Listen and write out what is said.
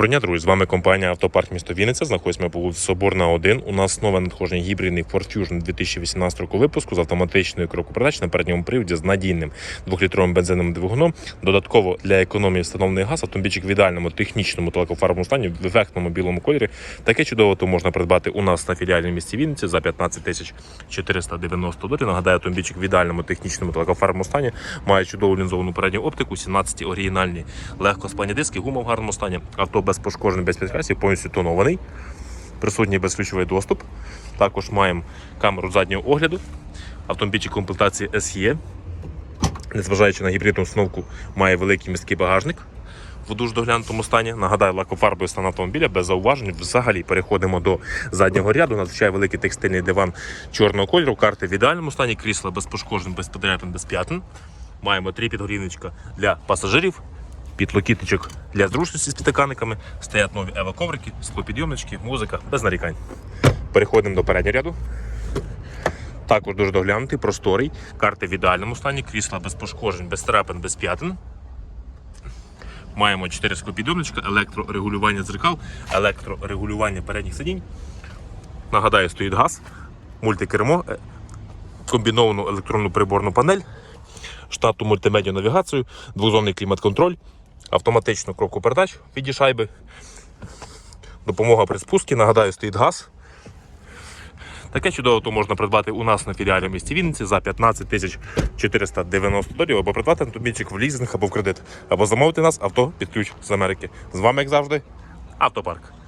Доброго дня, друзі. З вами компанія Автопарк місто Вінниця. Знаходимося по вулиці Соборна 1. У нас нове надходження гібридний Ford Fusion 2018 року випуску з автоматичною кроку на передньому приводі з надійним 2-літровим бензиновим двигуном. Додатково для економії встановлений газ автомобільчик в ідеальному технічному та стані в ефектному білому кольорі. Таке чудово то можна придбати у нас на філіальній місті Вінниці за 15 тисяч 490 доларів. Нагадаю, автомобільчик в ідеальному технічному та стані має чудову лінзовану передню оптику, 17 оригінальні легкосплані диски, гума в гарному стані. Авто без пошкоджень, без підкрасів, повністю тонований. Присутній безключовий доступ. Також маємо камеру заднього огляду. Автомобільчик комплектації SE. Незважаючи на гібридну установку, має великий місткий багажник в дуже доглянутому стані. Нагадаю, лакофарбовий стан автомобіля без зауважень. Взагалі переходимо до заднього ряду. Надзвичайно великий текстильний диван чорного кольору. Карти в ідеальному стані, крісла без пошкоджень, без подряпин, без п'ятин. Маємо три підгорівничка для пасажирів, підлокітничок для зручності з підтиканниками. Стоять нові еваковрики, склопідйомнички, музика без нарікань. Переходимо до переднього ряду. Також дуже доглянутий, просторий. Карти в ідеальному стані, крісла без пошкоджень, без трапин, без п'ятин. Маємо 4 склопідйомничка, електрорегулювання дзеркал, електрорегулювання передніх сидінь. Нагадаю, стоїть газ, мультикермо, е, комбіновану електронну приборну панель, штатну мультимедіа навігацію, двозонний клімат-контроль, автоматичну кроку передач в віді шайби, допомога при спуску. Нагадаю, стоїть газ. Таке чудово то можна придбати у нас на філіалі в місті Вінниці за 15 тисяч 490 доларів, або придбати автомобільчик в лізинг або в кредит, або замовити нас авто під ключ з Америки. З вами, як завжди, автопарк.